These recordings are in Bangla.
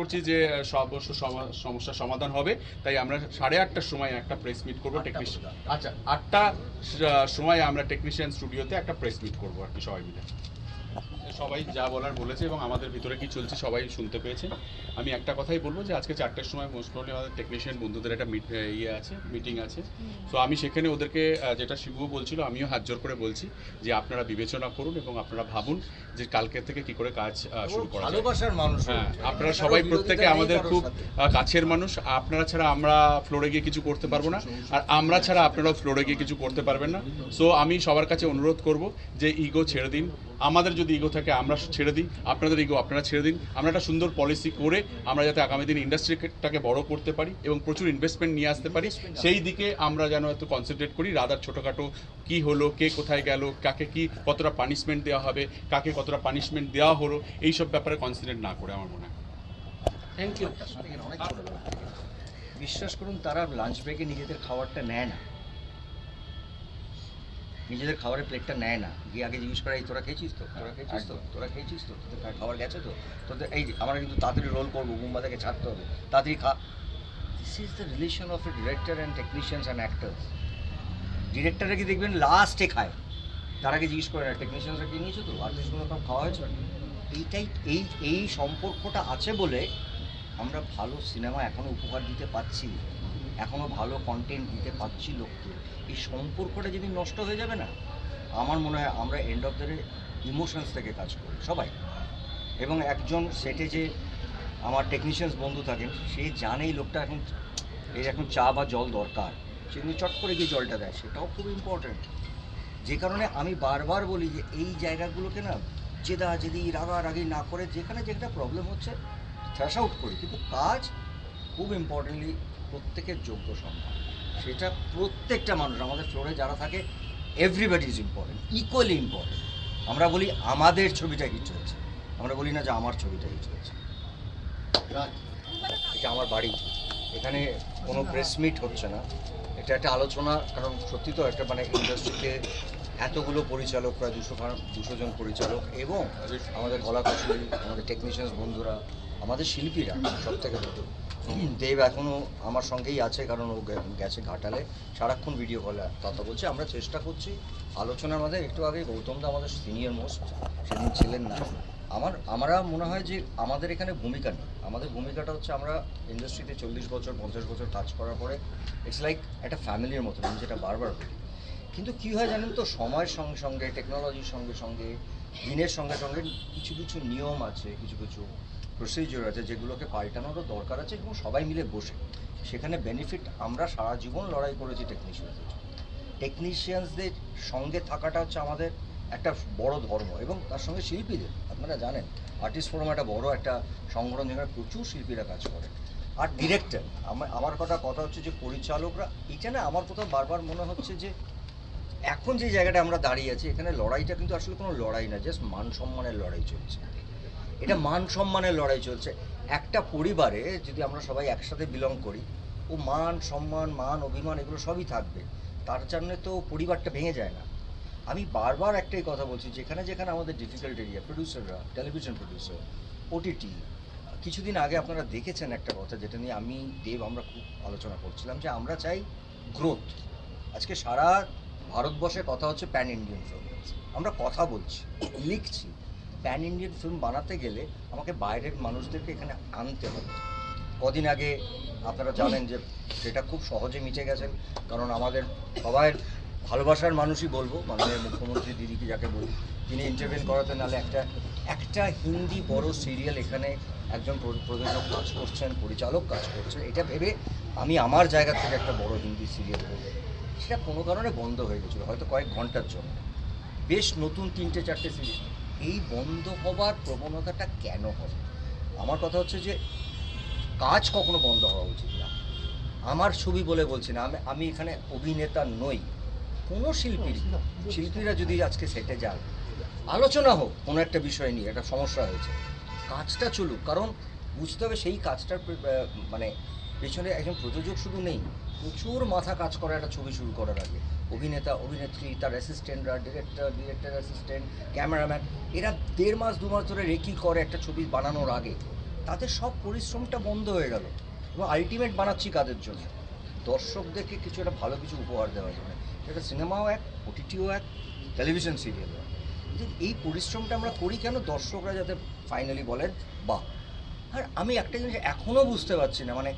করছি যে সর্বস্ব সমা- সমস্যার সমাধান হবে। তাই আমরা সাড়ে আটটার সময় একটা প্রেস মিট করব টেকনিশিয়ান আচ্ছা আটটা সময় আমরা টেকনিশিয়ান স্টুডিওতে একটা প্রেস মিট করব আর কি সবাই মিলে। সবাই যা বলার বলেছে এবং আমাদের ভিতরে কি চলছে সবাই শুনতে পেয়েছে। আমি একটা কথাই বলব যে আজকে চারটের সময় মোস্ট প্রবলি আমাদের টেকনিশিয়ান বন্ধুদের একটা ইয়ে আছে মিটিং আছে। তো আমি সেখানে ওদেরকে যেটা শিবু বলছিল আমিও হাত জোর করে বলছি যে আপনারা বিবেচনা করুন এবং আপনারা ভাবুন যে কালকে থেকে কি করে কাজ শুরু করা ভালোবাসার মানুষ হ্যাঁ আপনারা সবাই প্রত্যেকে আমাদের খুব কাছের মানুষ আপনারা ছাড়া আমরা ফ্লোরে গিয়ে কিছু করতে পারব না। আর আমরা ছাড়া আপনারাও ফ্লোরে গিয়ে কিছু করতে পারবেন না। সো আমি সবার কাছে অনুরোধ করব যে ইগো ছেড়ে দিন। আমাদের যদি ইগো থাকে আমরা ছেড়ে দিই। আপনাদের ইগো আপনারা ছেড়ে দিন। আমরা একটা সুন্দর পলিসি করে আমরা যাতে আগামী দিন ইন্ডাস্ট্রিটাকে বড় করতে পারি এবং প্রচুর ইনভেস্টমেন্ট নিয়ে আসতে পারি। সেই দিকে আমরা যেন একটু কনসেন্ট্রেট করি। রাদার ছোটোখাটো কি হলো কে কোথায় গেল কাকে কি কতটা পানিশমেন্ট দেওয়া হবে কাকে কতটা পানিশমেন্ট দেওয়া হলো এইসব ব্যাপারে কনসেন্ট্রেট না করে আমার মনে হয়। Thank you. বিশ্বাস করুন তারা লাঞ্চ ব্রেকে নিজেদের খাবারটা নেয় না। নিজেদের খাবারের প্লেটটা নেয় না। গিয়ে আগে জিজ্ঞেস করে এই তোরা খেয়েছিস তো? তোরা খেয়েছিস তো? তোরা খেয়েছিস তো? তোদের খাবার গেছে তো? তোদের এই যে, আমরা কিন্তু তাড়াতাড়ি রোল করব মুম্বা থেকে ছাড়তে হবে। তাড়াতাড়ি খা this is the relation of a director and technicians and actors ডিরেক্টররা কি দেখবেন লাস্টে খায়? তার আগে জিজ্ঞেস করে না টেকনিশিয়ানসরা কি নিয়েছো তো? আর্টিস্টগুলো সব খাওয়া হয়েছে? এইটাই এই এই সম্পর্কটা আছে বলে আমরা ভালো সিনেমা এখনও উপহার দিতে পাচ্ছি এখনও ভালো কন্টেন্ট দিতে পারছি লোককে। এই সম্পর্কটা যদি নষ্ট হয়ে যাবে না, আমার মনে হয় আমরা end of the day emotions থেকে কাজ করি, সবাই। এবং একজন সেটে যে আমার টেকনিশিয়ানস বন্ধু থাকেন, সে জানে লোকটা এখন, এর এখন চা বা জল দরকার। সে কিন্তু চট করে গিয়ে জলটা দেয়, সেটাও খুব ইম্পর্ট্যান্ট যে কারণে আমি বারবার বলি যে, এই জায়গাগুলোকে না জেদা, জেদি, রাগারাগি না করে যেখানে যেটা প্রবলেম হচ্ছে থ্রাশ আউট করি। কিন্তু কাজ খুব ইম্পর্টেন্টলি প্রত্যেকের যোগ্য সম্মান সেটা প্রত্যেকটা মানুষ, আমাদের ফ্লোরে যারা থাকে everybody is important equally important আমরা বলি আমাদের ছবিটা হিট হয়েছে। আমরা বলি না যে আমার ছবিটা হিট হয়েছে। এটা আমার বাড়ি এখানে কোনো প্রেস মিট হচ্ছে না। এটা একটা আলোচনা, কারণ সত্যি তো একটা মানে ইন্ডাস্ট্রিতে এতগুলো পরিচালক, প্রায় দুশো দুশো জন পরিচালক, এবং আমাদের গলা কৌশলী আমাদের টেকনিশিয়ানস বন্ধুরা, আমাদের শিল্পীরা সব থেকে বড়। দেব এখনও আমার সঙ্গেই আছে, কারণ ও গেছে ঘাটালে। সারাক্ষণ ভিডিও কলে কথা বলছে। আমরা চেষ্টা করছি, আলোচনার মধ্যে একটু আগে গৌতম দা আমাদের সিনিয়র মোস্ট সেদিন ছিলেন না। আমার, আমরা মনে হয় যে আমাদের এখানে ভূমিকা নেই। আমাদের ভূমিকাটা হচ্ছে আমরা ইন্ডাস্ট্রিতে চল্লিশ বছর, পঞ্চাশ বছর কাজ করার পরে ইটস লাইক একটা ফ্যামিলির মতো, আমি যেটা বারবার বলি। কিন্তু কী হয় জানেন তো, সময়ের সঙ্গে সঙ্গে টেকনোলজির সঙ্গে সঙ্গে, দিনের সঙ্গে সঙ্গে কিছু কিছু নিয়ম আছে, কিছু কিছু প্রসিজিওর আছে যেগুলোকে পাল্টানোরও দরকার আছে এবং সবাই মিলে বসে। সেখানে বেনিফিট আমরা সারা জীবন লড়াই করেছি টেকনিশিয়ানদের টেকনিশিয়ানসদের সঙ্গে থাকাটা হচ্ছে আমাদের একটা বড় ধর্ম এবং তার সঙ্গে শিল্পীদের। আপনারা জানেন আর্টিস্ট ফোরাম একটা বড় একটা সংগঠন যেখানে প্রচুর শিল্পীরা কাজ করে। আর ডিরেক্টর আমার আমার কথা কথা হচ্ছে যে পরিচালকরা, এটা না আমার কোথাও বারবার মনে হচ্ছে যে এখন যে জায়গাটা আমরা দাঁড়িয়ে আছি, এখানে লড়াইটা কিন্তু আসলে কোনো লড়াই না জাস্ট মান সম্মানের লড়াই চলছে। এটা মান সম্মানের লড়াই চলছে। একটা পরিবারে যদি আমরা সবাই একসাথে বিলং করি, ও মান, সম্মান, মান, অভিমান এগুলো সবই থাকবে। তার জন্য তো পরিবারটা ভেঙে যায় না। আমি বারবার একটাই কথা বলছি, যেখানে যেখানে আমাদের ডিফিকাল্ট এরিয়া প্রডিউসাররা টেলিভিশন প্রডিউসার ওটিটি কিছুদিন আগে আপনারা দেখেছেন একটা কথা যেটা নিয়ে আমি, দেব, আমরা খুব আলোচনা করছিলাম যে আমরা চাই গ্রোথ আজকে সারা ভারতবর্ষে কথা হচ্ছে প্যান ইন্ডিয়ান ফিল্ম আমরা কথা বলছি, লিখছি। প্যান ইন্ডিয়ান ফিল্ম বানাতে গেলে আমাকে বাইরের মানুষদেরকে এখানে আনতে হবে। কদিন আগে আপনারা জানেন যে সেটা খুব সহজে মিটে গেছেন কারণ আমাদের সবাই ভালোবাসার মানুষই বলব, মাননীয় মুখ্যমন্ত্রী দিদিকে যাকে বলি, তিনি ইন্টারভিউ করাতে নাহলে একটা একটা হিন্দি বড় সিরিয়াল এখানে একজন প্র- প্রযোজক কাজ করছেন, পরিচালক কাজ করছেন, এটা ভেবে আমি আমার জায়গা থেকে একটা বড় হিন্দি সিরিয়াল করব। সেটা কোনো কারণে বন্ধ হয়ে গেছিল, হয়তো কয়েক ঘণ্টার জন্য। বেশ নতুন তিনটে, চারটে সিরিজ এই বন্ধ হবার প্রবণতাটা কেন হবে? আমার কথা হচ্ছে যে কাজ কখনো বন্ধ হওয়া উচিত না। আমার ছবি বলে বলছি না আমি আমি এখানে অভিনেতা নই। কোনো শিল্পী শিল্পীরা যদি আজকে সেটে যান আলোচনা হোক কোনো একটা বিষয় নিয়ে একটা সমস্যা হয়েছে। কাজটা চলুক কারণ বুঝতে হবে সেই কাজটার মানে পেছনে একজন প্রযোজক শুধু নেই, প্রচুর মাথা কাজ করে একটা ছবি শুরু করার আগে। অভিনেতা, অভিনেত্রী, তার অ্যাসিস্ট্যান্টরা ডিরেক্টর ডিরেক্টর অ্যাসিস্ট্যান্ট ক্যামেরাম্যান এরা দেড় মাস, দু মাস ধরে রেকি করে একটা ছবি বানানোর আগে। তাদের সব পরিশ্রমটা বন্ধ হয়ে গেল এবং আলটিমেট বানাচ্ছি কাদের জন্য? দর্শকদেরকে কিছু একটা ভালো কিছু উপহার দেওয়ার জন্য। সেটা সিনেমাও এক, ওটিটিও এক টেলিভিশন সিরিয়ালও এক। এই পরিশ্রমটা আমরা করি কেন দর্শকরা যাতে ফাইনালি বলেন, বাহ আর আমি একটা জিনিস এখনও বুঝতে পারছি না মানে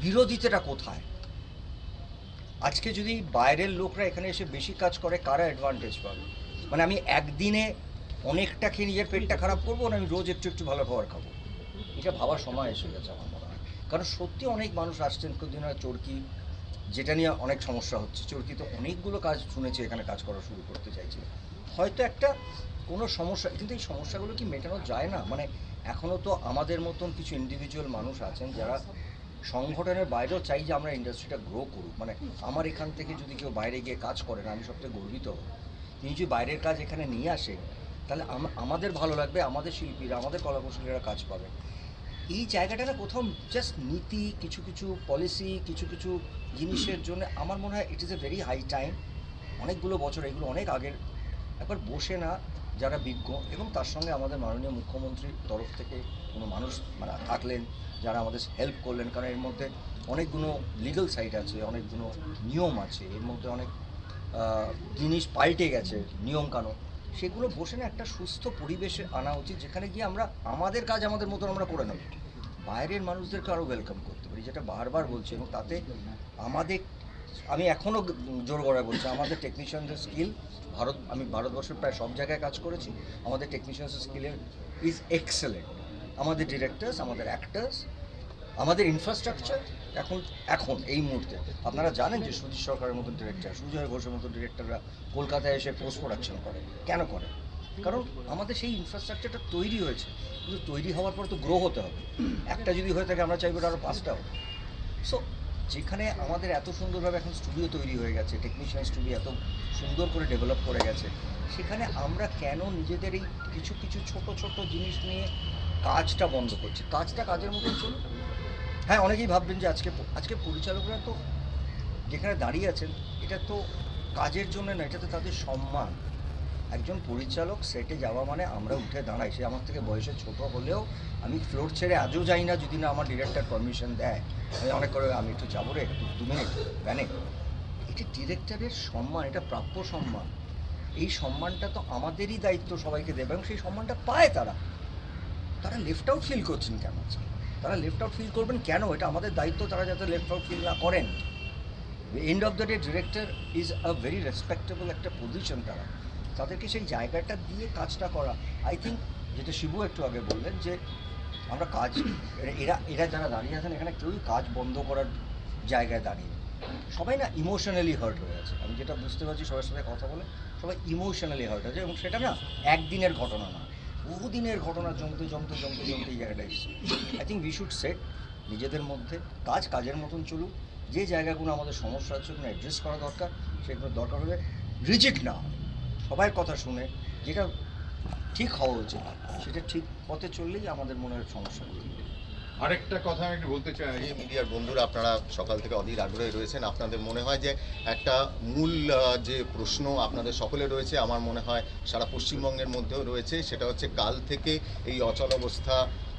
বিরোধিতাটা কোথায়? আজকে যদি বাইরের লোকরা এখানে এসে বেশি কাজ করে, কারা অ্যাডভান্টেজ পাবে? মানে আমি একদিনে অনেকটা খেয়ে নিজের পেটটা খারাপ করব না আমি রোজ একটু একটু ভালো খাবার খাব? এটা ভাবার সময় এসে গেছে আমার মনে হয়। কারণ সত্যি অনেক মানুষ আসছেন হয় চরকি, যেটা নিয়ে অনেক সমস্যা হচ্ছে। চরকি তো অনেকগুলো কাজ শুনেছি, এখানে কাজ করা শুরু করতে চাইছে। হয়তো একটা কোনো সমস্যা, কিন্তু এই সমস্যাগুলো কি মেটানো যায় না? মানে এখনও তো আমাদের মতন কিছু ইন্ডিভিজুয়াল মানুষ আছেন যারা সংগঠনের বাইরেও চাই যে আমরা ইন্ডাস্ট্রিটা গ্রো করুক। মানে আমার এখান থেকে যদি কেউ বাইরে গিয়ে কাজ করেন, আমি সবথেকে গর্বিত। হব তিনি যদি বাইরের কাজ এখানে নিয়ে আসে, তাহলে আমাদের ভালো লাগবে, আমাদের শিল্পীরা, আমাদের কলাকুশলীরা কাজ পাবে। এই জায়গাটা না কোথাও জাস্ট নীতি, কিছু কিছু পলিসি কিছু কিছু জিনিসের জন্য আমার মনে হয় it is a very high time অনেকগুলো বছর, এগুলো অনেক আগের। একবার বসে না যারা বিজ্ঞ এবং তার সঙ্গে আমাদের মাননীয় মুখ্যমন্ত্রীর তরফ থেকে কোনো মানুষ মানে থাকলেন, যারা আমাদের হেল্প করলেন, কারণ এর মধ্যে অনেকগুলো লিগাল সাইড আছে, অনেকগুলো নিয়ম আছে, এর মধ্যে অনেক জিনিস পাল্টে গেছে, নিয়ম কানুন। সেগুলো বসে না একটা সুস্থ পরিবেশে আনা উচিত, যেখানে গিয়ে আমরা আমাদের কাজ আমাদের মতন আমরা করে নেব। বাইরের মানুষদেরকে আরও ওয়েলকাম করতে পারি, যেটা বারবার বলছি এবং তাতে আমাদের আমি এখনও জোর গড়ায় বলছি, আমাদের টেকনিশিয়ানদের স্কিল ভারত, আমি ভারতবর্ষের প্রায় সব জায়গায় কাজ করেছি, আমাদের টেকনিশিয়ানসের স্কিলের ইজ এক্সেলেন্ট আমাদের ডিরেক্টরস আমাদের অ্যাক্টার্স আমাদের ইনফ্রাস্ট্রাকচার এখন এখন, এই মুহূর্তে। আপনারা জানেন যে সুজিত সরকারের মতন ডিরেক্টর সুজয় ঘোষের মতন ডিরেক্টররা কলকাতায় এসে পোস্ট প্রোডাকশন করে। কেন করে? কারণ আমাদের সেই ইনফ্রাস্ট্রাকচারটা তৈরি হয়েছে। কিন্তু তৈরি হওয়ার পর তো গ্রো হতে হবে। একটা যদি হয়ে থাকে, আমরা চাইব আরও পাঁচটা হোক সো যেখানে আমাদের এত সুন্দরভাবে এখন স্টুডিও তৈরি হয়ে গেছে টেকনিশিয়ান স্টুডিও এত সুন্দর করে ডেভেলপ করে গেছে, সেখানে আমরা কেন নিজেদের এই কিছু কিছু ছোট ছোট জিনিস নিয়ে কাজটা বন্ধ করছি? কাজটা কাজের মতন চলুন হ্যাঁ অনেকেই ভাববেন যে আজকে আজকে পরিচালকরা তো যেখানে দাঁড়িয়ে আছেন, এটা তো কাজের জন্য না এটা তো তাদের সম্মান। একজন পরিচালক সেটে যাওয়া মানে আমরা উঠে দাঁড়াই। সে আমার থেকে বয়সে ছোট হলেও আমি ফ্লোর ছেড়ে আজও যাই না যদি না আমার ডিরেক্টর পারমিশন দেয়। আমি অনেক করে, আমি একটু যাব রে, একটু দু মিনিট ভ্যানে এটা ডিরেক্টরের সম্মান, এটা প্রাপ্য সম্মান। এই সম্মানটা তো আমাদেরই দায়িত্ব সবাইকে দেবে এবং সেই সম্মানটা পায় তারা। তারা লেফট আউট ফিল করছেন কেন? তারা লেফট আউট ফিল করবেন কেন? এটা আমাদের দায়িত্ব, তারা যাতে লেফট আউট ফিল না করেন। End of the day director is a very respectable একটা পজিশন তারা। তাদেরকে সেই জায়গাটা দিয়ে কাজটা করা। আই থিঙ্ক যেটা শিবু একটু আগে বললেন যে, আমরা কাজ, এরা- এরা যারা দাঁড়িয়ে আছেন, এখানে কেউই কাজ বন্ধ করার জায়গায় দাঁড়িয়ে সবাই না ইমোশনালি হার্ট হয়ে আছে। আমি যেটা বুঝতে পারছি, সবার সাথে কথা বলে, সবাই ইমোশনালি হার্ট হয়েছে এবং সেটা না একদিনের ঘটনা না, বহুদিনের ঘটনা জমতে জমতে জমতে জমতে এই জায়গাটা এসেছে। I think we should set নিজেদের মধ্যে কাজ, কাজের মতন চলুক। যে জায়গাগুলো আমাদের সমস্যা আছে, ওগুলো অ্যাড্রেস করা দরকার, সেগুলো দরকার হলে রিজিট না হয়। সবাই কথা শুনে যেটা ঠিক হওয়া উচিত, সেটা ঠিক পথে চললেই আমাদের মনে হয় সমস্যা আরেকটা কথা আমি বলতে চাই, মিডিয়ার বন্ধুরা, আপনারা সকাল থেকে অধীর আগ্রহে রয়েছেন, আপনাদের মনে হয় যে একটা মূল যে প্রশ্ন আপনাদের সকলে রয়েছে, আমার মনে হয় সারা পশ্চিমবঙ্গের মধ্যেও রয়েছে, সেটা হচ্ছে কাল থেকে এই অচল অবস্থা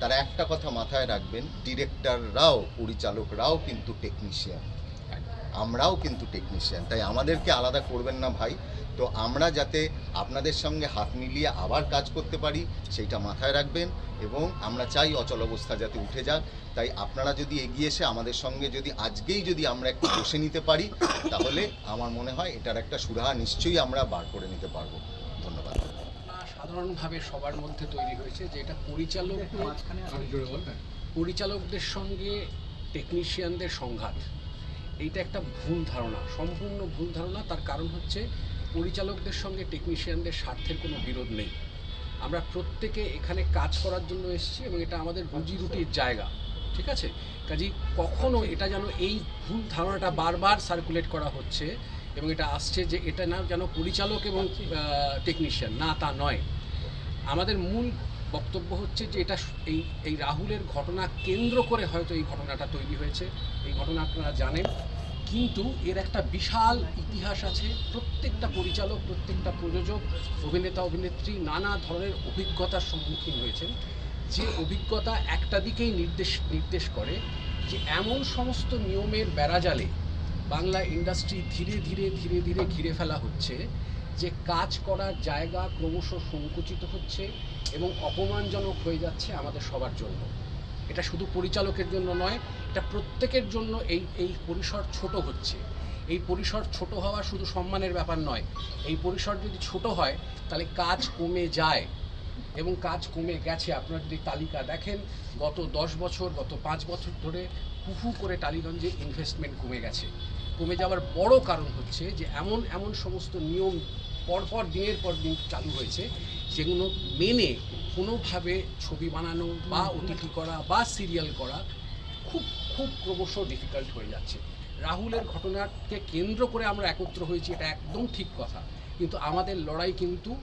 তারা একটা কথা মাথায় রাখবেন, ডিরেক্টররাও, পরিচালকরাও কিন্তু টেকনিশিয়ান আমরাও কিন্তু টেকনিশিয়ান তাই আমাদেরকে আলাদা করবেন না ভাই। তো আমরা যাতে আপনাদের সঙ্গে হাত মিলিয়ে আবার কাজ করতে পারি, সেইটা মাথায় রাখবেন এবং আমরা চাই অচল অবস্থা যাতে উঠে যাক। তাই আপনারা যদি এগিয়ে এসে আমাদের সঙ্গে যদি আজকেই যদি আমরা একটু বসে নিতে পারি, তাহলে আমার মনে হয় এটার একটা সুরাহা নিশ্চয়ই আমরা বার করে নিতে পারব। সাধারণভাবে সবার মধ্যে তৈরি হয়েছে যে এটা পরিচালক পরিচালকদের সঙ্গে টেকনিশিয়ানদের সংঘাত এইটা একটা ভুল ধারণা সম্পূর্ণ ভুল ধারণা। তার কারণ হচ্ছে পরিচালকদের সঙ্গে টেকনিশিয়ানদের স্বার্থের কোনো বিরোধ নেই। আমরা প্রত্যেকে এখানে কাজ করার জন্য এসেছি এবং এটা আমাদের রুজি রুটির জায়গা ঠিক আছে? কাজেই কখনো এটা যেন এই ভুল ধারণাটা বারবার সার্কুলেট করা হচ্ছে এবং এটা আসছে যে এটা না যেন পরিচালক এবং টেকনিশিয়ান না তা নয়। আমাদের মূল বক্তব্য হচ্ছে যে এটা এই এই রাহুলের ঘটনা কেন্দ্র করে হয়তো এই ঘটনাটা তৈরি হয়েছে। এই ঘটনা আপনারা জানেন। কিন্তু এর একটা বিশাল ইতিহাস আছে। প্রত্যেকটা পরিচালক, প্রত্যেকটা প্রযোজক, অভিনেতা, অভিনেত্রী নানা ধরনের অভিজ্ঞতার সম্মুখীন হয়েছেন। যে অভিজ্ঞতা একটা দিকেই নির্দেশ নির্দেশ করে যে এমন সমস্ত নিয়মের বেড়াজালে বাংলা ইন্ডাস্ট্রি ধীরে ধীরে ধীরে ধীরে ঘিরে ফেলা হচ্ছে যে কাজ করার জায়গা ক্রমশ সংকুচিত হচ্ছে এবং অপমানজনক হয়ে যাচ্ছে আমাদের সবার জন্য। এটা শুধু পরিচালকের জন্য নয়, এটা প্রত্যেকের জন্য এই এই পরিসর ছোট হচ্ছে। এই পরিসর ছোট হওয়া শুধু সম্মানের ব্যাপার নয়, এই পরিসর যদি ছোট হয়, তাহলে কাজ কমে যায়। এবং কাজ কমে গেছে। আপনারা যদি তালিকা দেখেন, গত দশ বছর, গত পাঁচ বছর ধরে হুহু করে টালিগঞ্জে ইনভেস্টমেন্ট কমে গেছে। কমে যাওয়ার বড় কারণ হচ্ছে যে, এমন এমন সমস্ত নিয়ম পরপর দিনের পর দিন চালু হয়েছে যেগুলো মেনে কোনোভাবে ছবি বানানো বা ওটিটি করা বা সিরিয়াল করা খুব খুব ক্রমশ ডিফিকাল্ট হয়ে যাচ্ছে। রাহুলের ঘটনাকে কেন্দ্র করে আমরা একত্র হয়েছি, এটা একদম ঠিক কথা। কিন্তু আমাদের লড়াই কিন্তু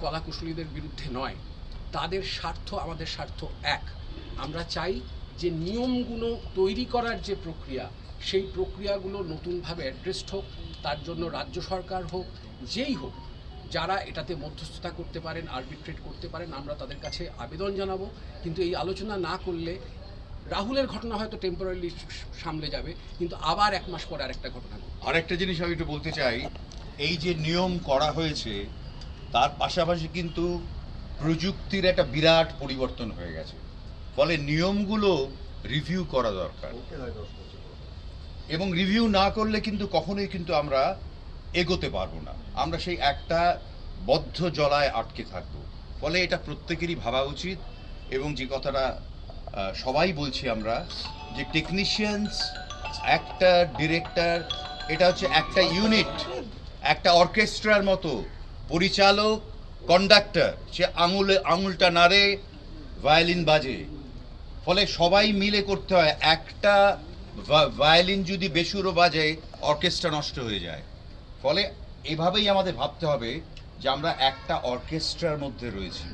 কলাকুশলীদের বিরুদ্ধে নয়। তাদের স্বার্থ আমাদের স্বার্থ এক। আমরা চাই যে নিয়মগুলো তৈরি করার যে প্রক্রিয়া, সেই প্রক্রিয়াগুলো নতুনভাবে অ্যাড্রেসড হোক, তার জন্য রাজ্য সরকার হোক, যেই হোক, যারা এটাতে মধ্যস্থতা করতে পারেন আরবিট্রেট করতে পারেন, আমরা তাদের কাছে আবেদন জানাব কিন্তু এই আলোচনা না করলে রাহুলের ঘটনা হয়তো টেম্পোরারি সামলে যাবে, কিন্তু আবার এক মাস পরে আরেকটা ঘটনা। আরেকটা জিনিস আমি একটু বলতে চাই, এই যে নিয়ম করা হয়েছে, তার পাশাপাশি কিন্তু প্রযুক্তির একটা বিরাট পরিবর্তন হয়ে গেছে ফলে নিয়মগুলো রিভিউ করা দরকার। এবং রিভিউ না করলে কিন্তু কখনোই কিন্তু আমরা এগোতে পারব না। আমরা সেই একটা বদ্ধ জলায় আটকে থাকব। ফলে এটা প্রত্যেকেরই ভাবা উচিত এবং যে কথাটা সবাই বলছি আমরা যে টেকনিশিয়ানস একটা ডিরেক্টর এটা হচ্ছে একটা ইউনিট একটা অর্কেস্ট্রার মতো পরিচালক কন্ডাক্টর সে আঙুলে আঙুলটা নাড়ে ভায়োলিন বাজে। ফলে সবাই মিলে করতে হয়। একটা ভায়োলিন যদি বেসুরো বাজে, অর্কেস্ট্রা নষ্ট হয়ে যায়। ফলে এভাবেই আমাদের ভাবতে হবে যে আমরা একটা অর্কেস্ট্রার মধ্যে রয়েছি।